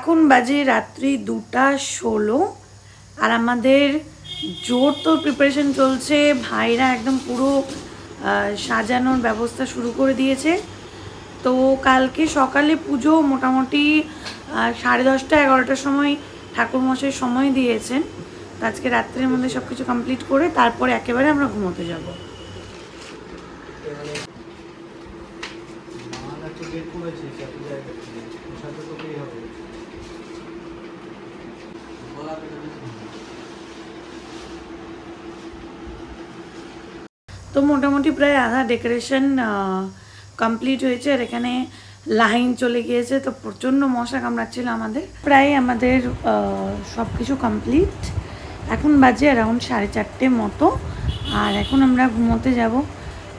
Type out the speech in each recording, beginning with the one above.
এখন বাজে রাত্রি দুটা ষোলো আর আমাদের জোর তো প্রিপারেশন চলছে। ভাইরা একদম পুরো সাজানোর ব্যবস্থা শুরু করে দিয়েছে। তো কালকে সকালে পুজো মোটামুটি সাড়ে দশটা, এগারোটার সময় ঠাকুরমশাই সময় দিয়েছেন। আজকে রাত্রের মধ্যে সব কিছু কমপ্লিট করে তারপরে একেবারে আমরা ঘুমোতে যাব মাল একটা বের করেছি কত জায়গা থেকে পোষাতে তোকেই হবে তো মোটামুটি প্রায় আধা ডেকোরেশন কমপ্লিট হয়েছে। আর এখানে লাইন চলে গিয়েছে। তো প্রচণ্ড মশা কামড়াচ্ছিল আমাদের। প্রায় আমাদের সব কিছু কমপ্লিট এখন বাজে অ্যারাউন্ড সাড়ে চারটে মতো। আর এখন আমরা ঘুমোতে যাব।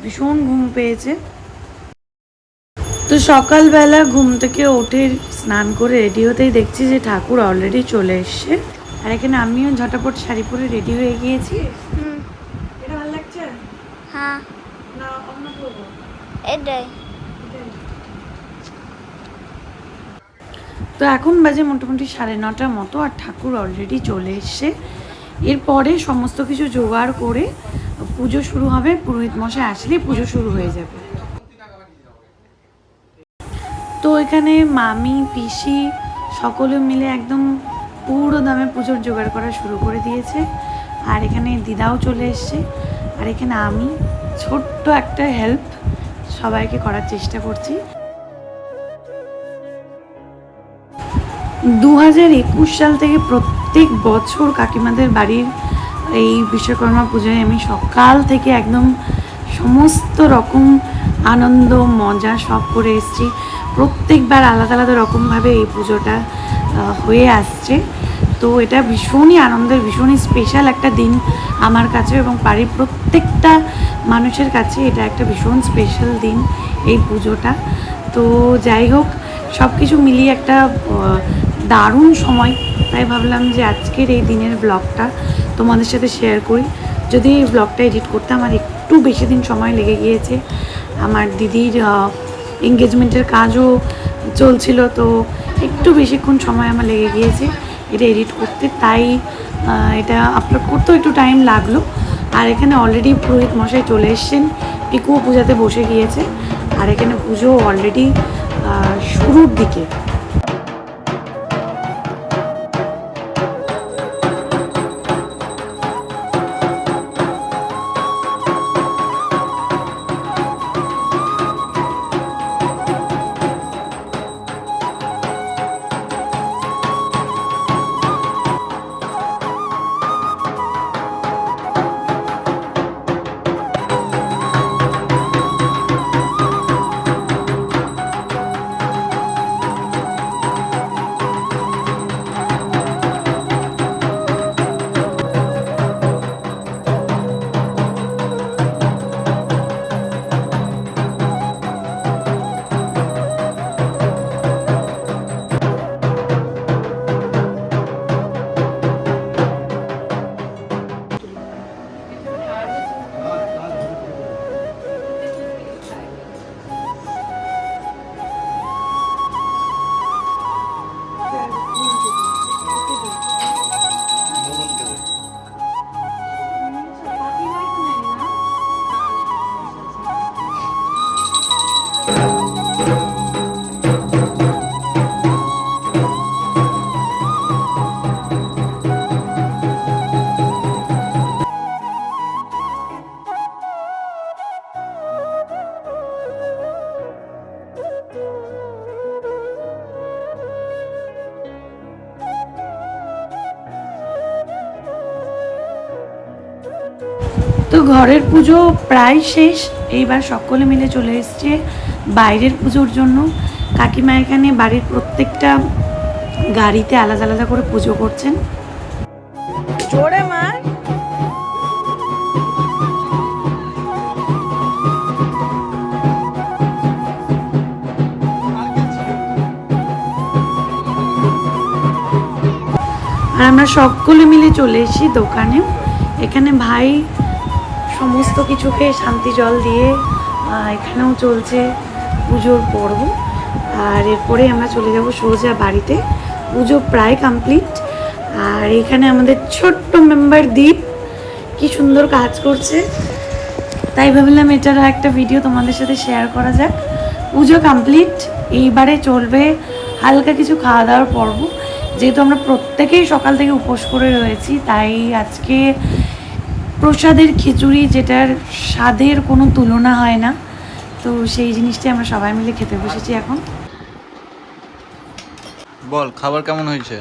ভীষণ ঘুম পেয়েছে। তো সকালবেলা ঘুম থেকে উঠে স্নান করে রেডি হতেই দেখছি যে ঠাকুর অলরেডি চলে এসছে। আর এখানে আমিও ঝটাপট শাড়ি পরে রেডি হয়ে গিয়েছি হুম এটা ভালো লাগছে হ্যাঁ না অন্য করব। এটাই। তো এখন বাজে মোটামুটি সাড়ে নটার মতো আর ঠাকুর অলরেডি চলে এসছে। এরপরে সমস্ত কিছু জোগাড় করে পুজো শুরু হবে। পুরোহিত মশাই আসলে পুজো শুরু হয়ে যাবে। তো এখানে মামি পিসি সকলে মিলে একদম পুরো দামে পুজোর জোগাড় করা শুরু করে দিয়েছে। আর এখানে দিদাও চলে এসছে। আর এখানে আমি ছোট্ট একটা হেল্প সবাইকে করার চেষ্টা করছি। দু হাজার একুশ সাল থেকে প্রত্যেক বছর কাকিমাদের বাড়ির এই বিশ্বকর্মা পুজোয় আমি সকাল থেকে একদম সমস্ত রকম আনন্দ, মজা সব করে এসেছি। প্রত্যেকবার আলাদা আলাদা রকমভাবে এই পুজোটা হয়ে আসছে। তো এটা ভীষণই আনন্দের, ভীষণই স্পেশাল একটা দিন আমার কাছে এবং বাড়ির প্রত্যেকটা মানুষের কাছে এটা একটা ভীষণ স্পেশাল দিন এই পুজোটা। তো যাই হোক সব কিছু মিলিয়ে একটা দারুণ সময়। তাই ভাবলাম যে আজকের এই দিনের ব্লগটা তোমাদের সাথে শেয়ার করি। যদি এই ব্লগটা এডিট করতে আমার একটু বেশি দিন সময় লেগে গিয়েছে, আমার দিদির এঙ্গেজমেন্টের কাজও চলছিল, তো একটু বেশিক্ষণ সময় আমার লেগে গিয়েছে। এটা এডিট করতে, তাই এটা আপলোড করতেও একটু টাইম লাগল। আর এখানে অলরেডি পুরোহিত মশাই চলে এসছেন পিকুও পূজাতে বসে গিয়েছে। আর এখানে পুজো অলরেডি শুরুর দিকে। তো ঘরের পুজো প্রায় শেষ। এইবার সকলে মিলে চলে এসছে বাইরের পুজোর জন্য। কাকিমা এখানে বাড়ির প্রত্যেকটা গাড়িতে আলাদা আলাদা করে পুজো করছেন। জোরে আর আমরা সকলে মিলে চলে এসেছি দোকানে। এখানে ভাই সমস্ত কিছুকে শান্তি জল দিয়ে এখানেও চলছে পুজোর পর্ব। আর এরপরে আমরা চলে যাব সোজা বাড়িতে। পুজো প্রায় কমপ্লিট আর এখানে আমাদের ছোট্ট মেম্বার দ্বীপ কি সুন্দর কাজ করছে। তাই ভাবলাম এটার একটা ভিডিও তোমাদের সাথে শেয়ার করা যাক। পুজো কমপ্লিট এইবারে চলবে হালকা কিছু খাওয়া দাওয়ার পর্ব। যেহেতু আমরা প্রত্যেকেই সকাল থেকে উপোস করে রয়েছি, তাই আজকে প্রসাদের খিচুড়ি যেটার স্বাদের কোনো তুলনা হয় না। তো সেই জিনিসটাই আমরা সবাই মিলে খেতে বসেছি এখন। বল খাবার কেমন হয়েছে?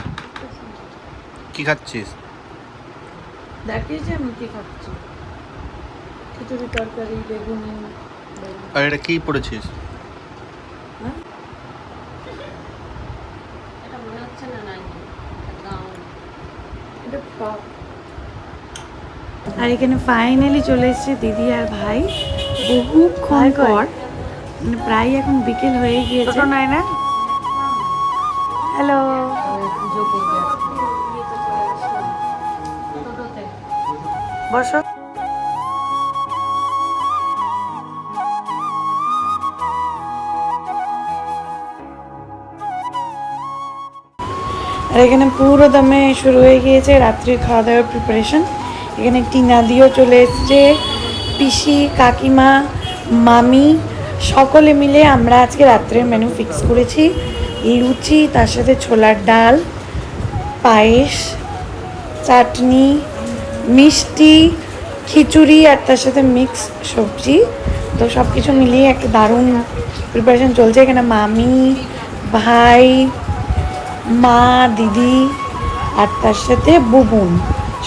কি খাচ্ছিস? দেখিস যে আমি কি খাচ্ছি? খিচুড়ি তরকারি বেগুনি আর এটা কি পড়েছিস? এটা মনে হচ্ছে না নাইটি গাউন। আর এখানে ফাইনালি চলে এসেছে দিদি আর ভাই। বহুক্ষণ পর মানে প্রায় এখন বিকেল হয়ে গিয়েছে। না? হ্যালো বসো। আর এখানে পুরো দমে শুরু হয়ে গিয়েছে রাত্রির খাওয়া দাওয়ার প্রিপারেশন এখানে টিনাদিও চলে এসছে। পিসি, কাকিমা, মামি, সকলে মিলে আমরা আজকে রাত্রের মেনু ফিক্স করেছি। লুচি, তার সাথে ছোলার ডাল, পায়েস, চাটনি, মিষ্টি, খিচুড়ি আর তার সাথে মিক্স সবজি। তো সব কিছু মিলিয়ে একটা দারুণ প্রিপারেশন চলছে। এখানে মামি, ভাই, মা, দিদি আর তার সাথে বুবুন।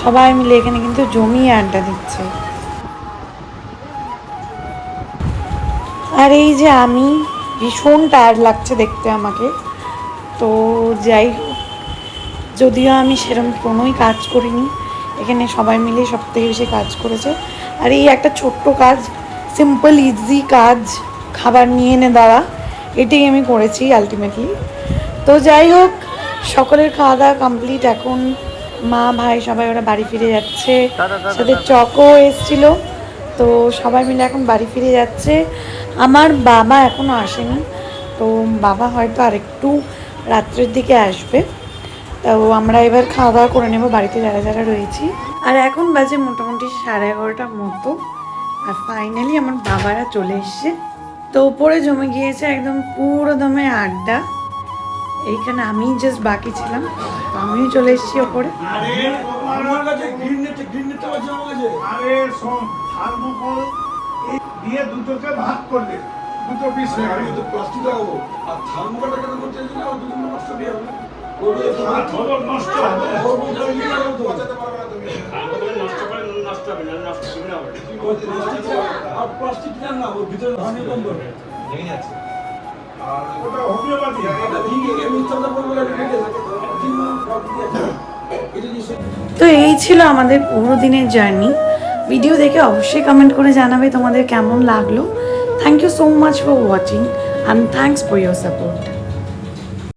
সবাই মিলে এখানে কিন্তু জমিয়ে আড্ডা দিচ্ছে। আর এই যে আমি, ভীষণ টায়ার্ড লাগছে দেখতে আমাকে। তো যাই হোক, যদিও আমি সেরকম কোনোই কাজ করিনি, এখানে সবাই মিলে সব থেকে বেশি কাজ করেছে। আর এই একটা ছোট্ট কাজ সিম্পল ইজি কাজ, খাবার নিয়ে এনে দেওয়া, এটাই আমি করেছি আলটিমেটলি তো যাই হোক, সকলের খাওয়া দাওয়া কমপ্লিট এখন মা ভাই সবাই ওরা বাড়ি ফিরে যাচ্ছে। সাথে চকও এসছিল। তো সবাই মিলে এখন বাড়ি ফিরে যাচ্ছে। আমার বাবা এখনও আসেনি। তো বাবা হয়তো আরেকটু রাত্রের দিকে আসবে। তো আমরা এবার খাওয়া দাওয়া করে নেব। বাড়িতে যারা যারা রয়েছি। আর এখন বাজে মোটামুটি সাড়ে এগারোটার মতো। আর ফাইনালি আমার বাবারা চলে এসছে। তো উপরে জমে গিয়েছে একদম পুরো দমে আড্ডা। এইখানে আমি জাস্ট বাকি ছিলাম, তো আমিও চলে এসেছি ওপরে। দিয়ে দুটোকে দুটো আর যাচ্ছে তো এই ছিল আমাদের পুরো দিনের জার্নি। ভিডিও দেখে অবশ্যই কমেন্ট করে জানাবে তোমাদের কেমন লাগল। Thank you so much for watching and thanks for your support